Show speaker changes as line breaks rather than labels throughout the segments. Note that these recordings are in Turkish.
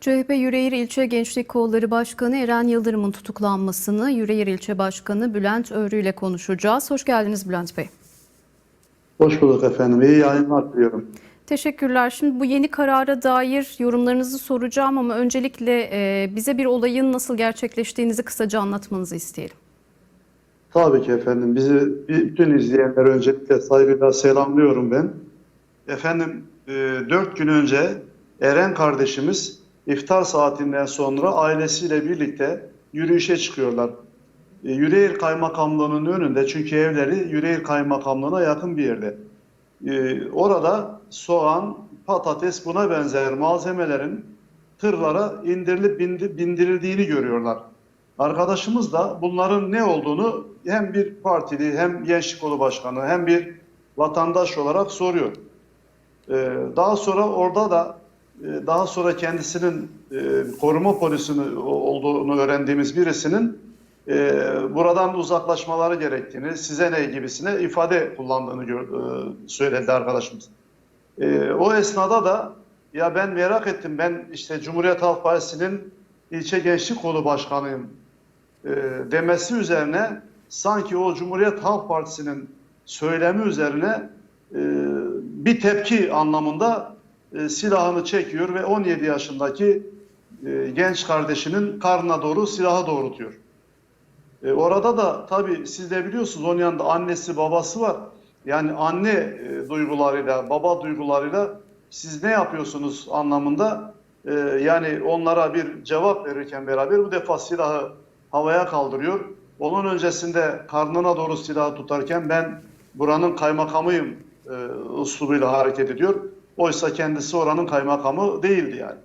CHP Yüreğir İlçe Gençlik Kolları Başkanı Eren Yıldırım'ın tutuklanmasını Yüreğir İlçe Başkanı Bülent Öğrü ile konuşacağız. Hoş geldiniz Bülent Bey.
Hoş bulduk efendim. İyi yayınlar diliyorum.
Teşekkürler. Şimdi bu yeni karara dair yorumlarınızı soracağım ama öncelikle e, bize bir olayın nasıl gerçekleştiğinizi kısaca anlatmanızı isteyelim.
Tabii ki efendim. Bizi bütün izleyenler öncelikle saygıyla selamlıyorum ben. Efendim e, dört gün önce Eren kardeşimiz iftar saatinden sonra ailesiyle birlikte yürüyüşe çıkıyorlar. E, Yüreğir Kaymakamlığı'nın önünde çünkü evleri Yüreğir Kaymakamlığı'na yakın bir yerde. E, orada soğan, patates buna benzer malzemelerin tırlara indirilip bindi- bindirildiğini görüyorlar. Arkadaşımız da bunların ne olduğunu hem bir partili hem gençlik kolu başkanı hem bir vatandaş olarak soruyor. Ee, daha sonra orada da e, daha sonra kendisinin e, koruma polisinin olduğunu öğrendiğimiz birisinin e, buradan uzaklaşmaları gerektiğini, size ne gibisine ifade kullandığını e, söyledi arkadaşımız. O esnada da ya ben merak ettim ben işte Cumhuriyet Halk Partisi'nin ilçe gençlik kolu başkanıyım demesi üzerine sanki o Cumhuriyet Halk Partisi'nin söylemi üzerine bir tepki anlamında e, silahını çekiyor ve 17 yaşındaki e, genç kardeşinin karnına doğru silahı doğrultuyor. E, orada da tabii siz de biliyorsunuz onun yanında annesi babası var. Yani anne e, duygularıyla, baba duygularıyla siz ne yapıyorsunuz anlamında e, yani onlara bir cevap verirken beraber bu defa silahı havaya kaldırıyor. Onun öncesinde karnına doğru silahı tutarken ben buranın kaymakamıyım e, uslubuyla hareket ediyor. Oysa kendisi oranın kaymakamı değildi yani.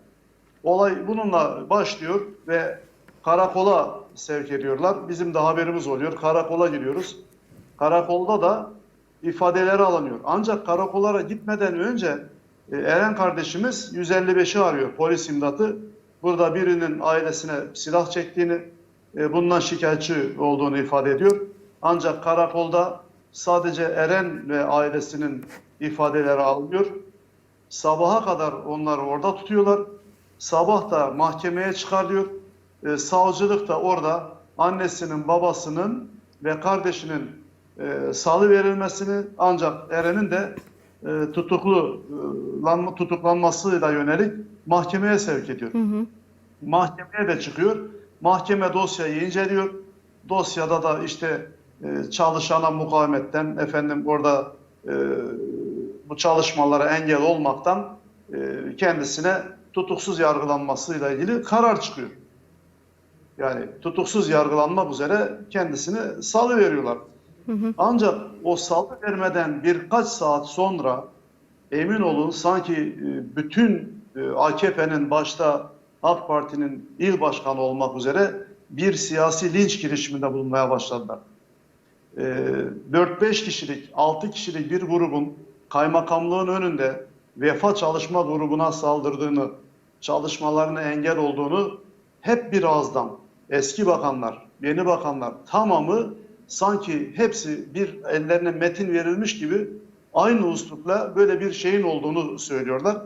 Olay bununla başlıyor ve karakola sevk ediyorlar. Bizim de haberimiz oluyor. Karakola giriyoruz. Karakolda da ifadeleri alınıyor. Ancak karakollara gitmeden önce e, Eren kardeşimiz 155'i arıyor polis imdatı. Burada birinin ailesine silah çektiğini, e, bundan şikayetçi olduğunu ifade ediyor. Ancak karakolda sadece Eren ve ailesinin ifadeleri alınıyor. Sabaha kadar onları orada tutuyorlar. Sabah da mahkemeye çıkarılıyor. E, savcılık da orada annesinin, babasının ve kardeşinin e, salı verilmesini ancak Eren'in de e, tutuklulanma, tutuklanmasıyla yönelik mahkemeye sevk ediyor.
Hı hı.
Mahkemeye de çıkıyor. Mahkeme dosyayı inceliyor. Dosyada da işte e, çalışana mukavemetten efendim orada e, bu çalışmalara engel olmaktan e, kendisine tutuksuz yargılanmasıyla ilgili karar çıkıyor. Yani tutuksuz yargılanmak üzere kendisini salı veriyorlar.
Hı hı.
Ancak o salı vermeden birkaç saat sonra emin olun sanki e, bütün e, AKP'nin başta AK Parti'nin il başkanı olmak üzere bir siyasi linç girişiminde bulunmaya başladılar. E, 4-5 kişilik, 6 kişilik bir grubun kaymakamlığın önünde vefa çalışma grubuna saldırdığını, çalışmalarına engel olduğunu hep bir ağızdan eski bakanlar, yeni bakanlar tamamı sanki hepsi bir ellerine metin verilmiş gibi aynı uslupla böyle bir şeyin olduğunu söylüyorlar.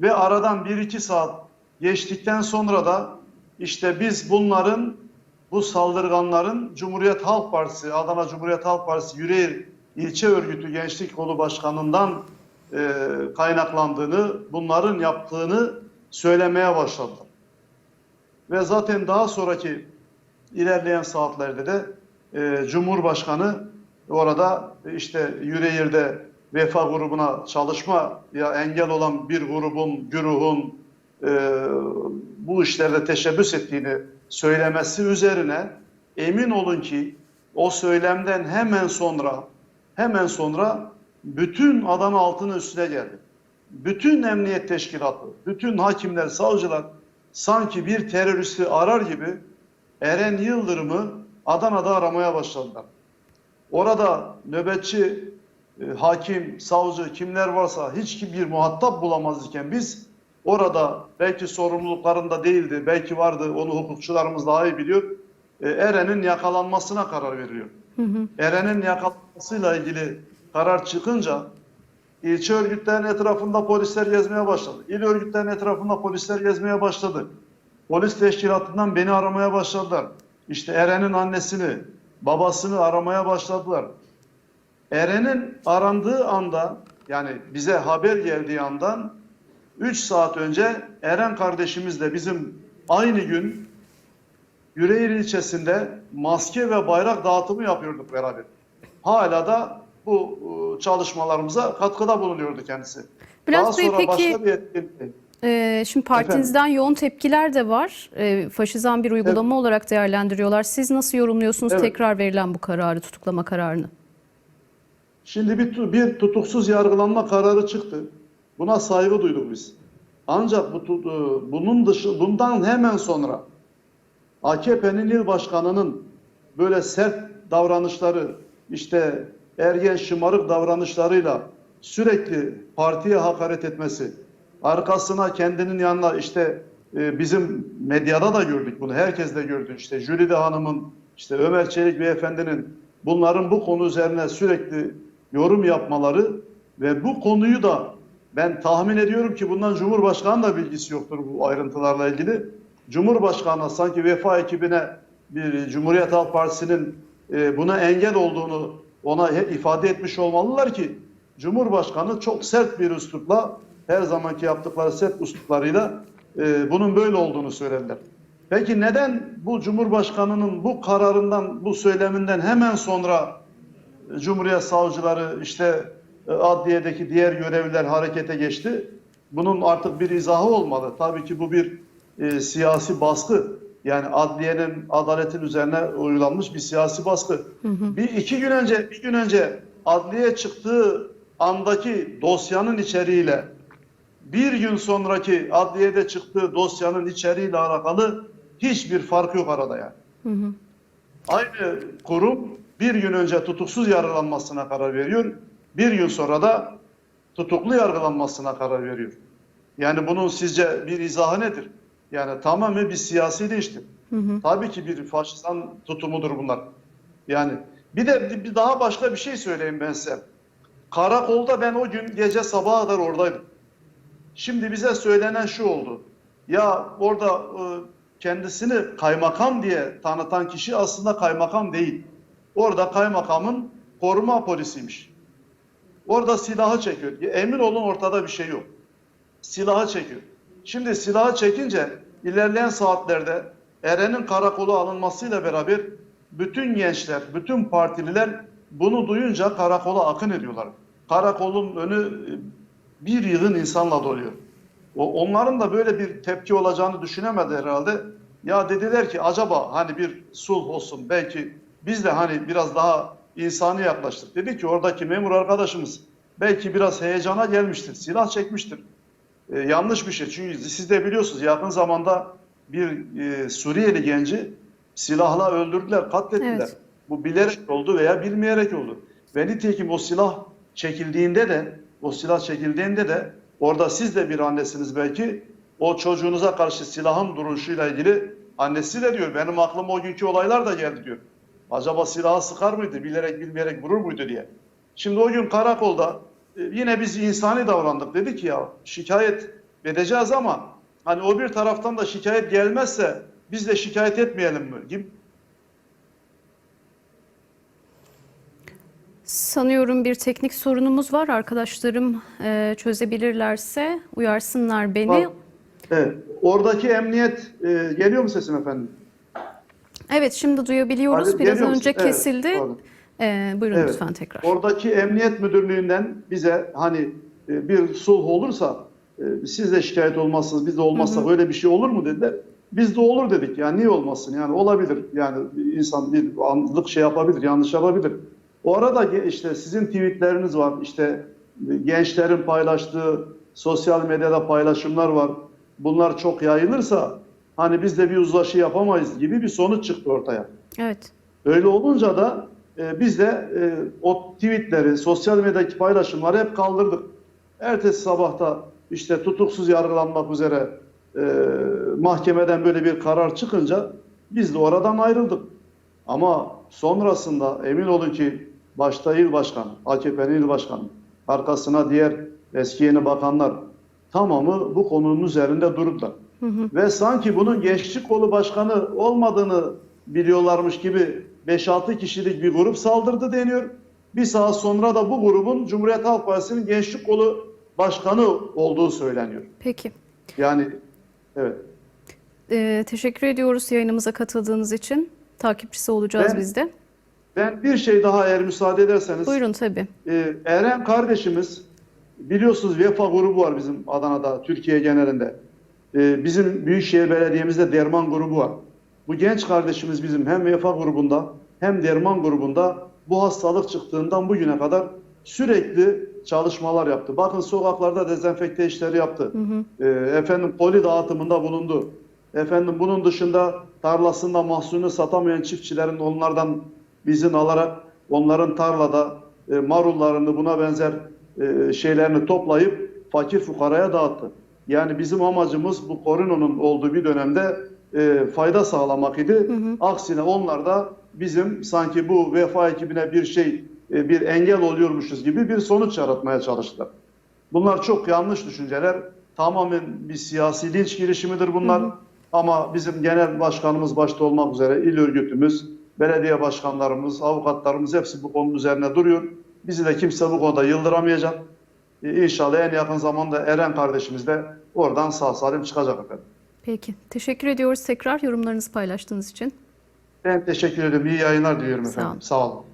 Ve aradan bir iki saat geçtikten sonra da işte biz bunların bu saldırganların Cumhuriyet Halk Partisi, Adana Cumhuriyet Halk Partisi Yüreğir İlçe Örgütü Gençlik Kolu Başkanı'ndan e, kaynaklandığını, bunların yaptığını söylemeye başladılar. Ve zaten daha sonraki ilerleyen saatlerde de e, Cumhurbaşkanı orada işte Yüreğir'de Vefa grubuna çalışma ya engel olan bir grubun, güruhun e, bu işlerde teşebbüs ettiğini söylemesi üzerine emin olun ki o söylemden hemen sonra hemen sonra bütün Adana altını üstüne geldi. Bütün emniyet teşkilatı, bütün hakimler, savcılar sanki bir teröristi arar gibi Eren Yıldırım'ı Adana'da aramaya başladılar. Orada nöbetçi, e, hakim, savcı kimler varsa hiç kim bir muhatap bulamaz iken biz orada belki sorumluluklarında değildi, belki vardı onu hukukçularımız daha iyi biliyor. E, Eren'in yakalanmasına karar veriliyor. Eren'in yakalanmasıyla ilgili karar çıkınca ilçe örgütlerinin etrafında polisler gezmeye başladı. İl örgütlerinin etrafında polisler gezmeye başladı. Polis teşkilatından beni aramaya başladılar. İşte Eren'in annesini, babasını aramaya başladılar. Eren'in arandığı anda yani bize haber geldiği andan 3 saat önce Eren kardeşimizle bizim aynı gün Yüreğir ilçesinde maske ve bayrak dağıtımı yapıyorduk beraber. Hala da bu e, çalışmalarımıza katkıda bulunuyordu kendisi.
Bülent
Daha
Bey,
sonra
peki-
başka bir etkinlik.
Ee, şimdi partinizden yoğun tepkiler de var. Ee, faşizan bir uygulama olarak değerlendiriyorlar. Siz nasıl yorumluyorsunuz
Evet.
tekrar verilen bu kararı, tutuklama kararını?
Şimdi bir, bir tutuksuz yargılanma kararı çıktı. Buna saygı duyduk biz. Ancak bu, e, bunun dışı, bundan hemen sonra AKP'nin il başkanının böyle sert davranışları, işte ergen şımarık davranışlarıyla sürekli partiye hakaret etmesi, arkasına kendinin yanına işte e, bizim medyada da gördük bunu, herkes de gördü. İşte Jülide Hanım'ın, işte Ömer Çelik Beyefendi'nin bunların bu konu üzerine sürekli yorum yapmaları ve bu konuyu da ben tahmin ediyorum ki bundan Cumhurbaşkanı da bilgisi yoktur bu ayrıntılarla ilgili. Cumhurbaşkanı sanki vefa ekibine bir Cumhuriyet Halk Partisi'nin e, buna engel olduğunu ona ifade etmiş olmalılar ki Cumhurbaşkanı çok sert bir üslupla her zamanki yaptıkları sert üsluplarıyla e, bunun böyle olduğunu söylediler. Peki neden bu Cumhurbaşkanı'nın bu kararından, bu söyleminden hemen sonra Cumhuriyet savcıları işte e, adliyedeki diğer görevliler harekete geçti. Bunun artık bir izahı olmalı. Tabii ki bu bir e, siyasi baskı. Yani adliyenin adaletin üzerine uygulanmış bir siyasi baskı. Bir iki gün önce bir gün önce adliye çıktığı andaki dosyanın içeriğiyle bir gün sonraki adliyede çıktığı dosyanın içeriğiyle alakalı hiçbir fark yok arada yani. Aynı kurum bir gün önce tutuksuz yargılanmasına karar veriyor. Bir gün sonra da tutuklu yargılanmasına karar veriyor. Yani bunun sizce bir izahı nedir? Yani tamamen bir siyasi değiştir. Tabii ki bir faşistan tutumudur bunlar. Yani bir de bir- daha başka bir şey söyleyeyim ben size. Karakolda ben o gün gece sabaha kadar oradaydım. Şimdi bize söylenen şu oldu. Ya orada e, kendisini kaymakam diye tanıtan kişi aslında kaymakam değil. Orada kaymakamın koruma polisiymiş. Orada silahı çekiyor. Emin olun ortada bir şey yok. Silahı çekiyor. Şimdi silahı çekince ilerleyen saatlerde Eren'in karakolu alınmasıyla beraber bütün gençler, bütün partililer bunu duyunca karakola akın ediyorlar. Karakolun önü e, bir yığın insanla doluyor. Onların da böyle bir tepki olacağını düşünemedi herhalde. Ya dediler ki acaba hani bir sulh olsun belki biz de hani biraz daha insani yaklaştık. Dedi ki oradaki memur arkadaşımız belki biraz heyecana gelmiştir, silah çekmiştir. Ee, yanlış bir şey çünkü siz de biliyorsunuz yakın zamanda bir e, Suriyeli genci silahla öldürdüler, katlettiler.
Evet.
Bu bilerek oldu veya bilmeyerek oldu. Ve nitekim o silah çekildiğinde de o silah çekildiğinde de orada siz de bir annesiniz belki o çocuğunuza karşı silahın duruşuyla ilgili annesi de diyor benim aklıma o günkü olaylar da geldi diyor. Acaba silahı sıkar mıydı bilerek bilmeyerek vurur muydu diye. Şimdi o gün karakolda e, yine biz insani davrandık. Dedik ya şikayet edeceğiz ama hani o bir taraftan da şikayet gelmezse biz de şikayet etmeyelim mi gibi
Sanıyorum bir teknik sorunumuz var. Arkadaşlarım e, çözebilirlerse uyarsınlar beni.
Var. Evet. Oradaki emniyet e, geliyor mu sesim efendim?
Evet şimdi duyabiliyoruz.
Alo,
Biraz önce
musun? Evet,
kesildi.
pardon.
E, buyurun
Evet.
lütfen tekrar.
Oradaki emniyet müdürlüğünden bize hani e, bir sulh olursa e, siz de şikayet olmazsınız, biz de olmazsa böyle bir şey olur mu dediler. Biz de olur dedik. Yani niye olmasın? Yani olabilir. Yani insan bir anlık şey yapabilir, yanlış yapabilir. O arada işte sizin tweetleriniz var. İşte e, gençlerin paylaştığı sosyal medyada paylaşımlar var. Bunlar çok yayılırsa hani biz de bir uzlaşı yapamayız gibi bir sonuç çıktı ortaya.
Evet.
Öyle olunca da e, biz de e, o tweetleri, sosyal medyadaki paylaşımları hep kaldırdık. Ertesi sabahta işte tutuksuz yargılanmak üzere e, mahkemeden böyle bir karar çıkınca biz de oradan ayrıldık. Ama sonrasında emin olun ki başta il başkanı, AKP'nin il başkanı, arkasına diğer eski yeni bakanlar tamamı bu konunun üzerinde durdular. Ve sanki bunun gençlik kolu başkanı olmadığını biliyorlarmış gibi 5-6 kişilik bir grup saldırdı deniyor. Bir saat sonra da bu grubun Cumhuriyet Halk Partisi'nin gençlik kolu başkanı olduğu söyleniyor.
Peki.
Yani evet.
Ee, teşekkür ediyoruz yayınımıza katıldığınız için. Takipçisi olacağız
Ben-
biz de.
Ben bir şey daha eğer müsaade ederseniz.
Buyurun tabii.
Ee, Eren kardeşimiz biliyorsunuz Vefa grubu var bizim Adana'da, Türkiye genelinde. Ee, bizim Büyükşehir Belediye'mizde Derman grubu var. Bu genç kardeşimiz bizim hem Vefa grubunda hem Derman grubunda bu hastalık çıktığından bugüne kadar sürekli çalışmalar yaptı. Bakın sokaklarda dezenfekte işleri yaptı. Ee, efendim koli dağıtımında bulundu. Efendim bunun dışında tarlasında mahsulünü satamayan çiftçilerin onlardan izin alarak onların tarlada e, marullarını buna benzer e, şeylerini toplayıp fakir fukaraya dağıttı. Yani bizim amacımız bu koronanın olduğu bir dönemde e, fayda sağlamak idi. Aksine onlar da bizim sanki bu vefa ekibine bir şey e, bir engel oluyormuşuz gibi bir sonuç yaratmaya çalıştılar. Bunlar çok yanlış düşünceler. Tamamen bir siyasi linç girişimidir bunlar. Ama bizim genel başkanımız başta olmak üzere il örgütümüz, belediye başkanlarımız, avukatlarımız hepsi bu konunun üzerine duruyor. Bizi de kimse bu konuda yıldıramayacak. Ee, İnşallah en yakın zamanda Eren kardeşimiz de oradan sağ salim çıkacak efendim.
Peki. Teşekkür ediyoruz tekrar yorumlarınızı paylaştığınız için.
Ben teşekkür ederim. İyi yayınlar diliyorum
Sağ
efendim.
olun.
Sağ olun.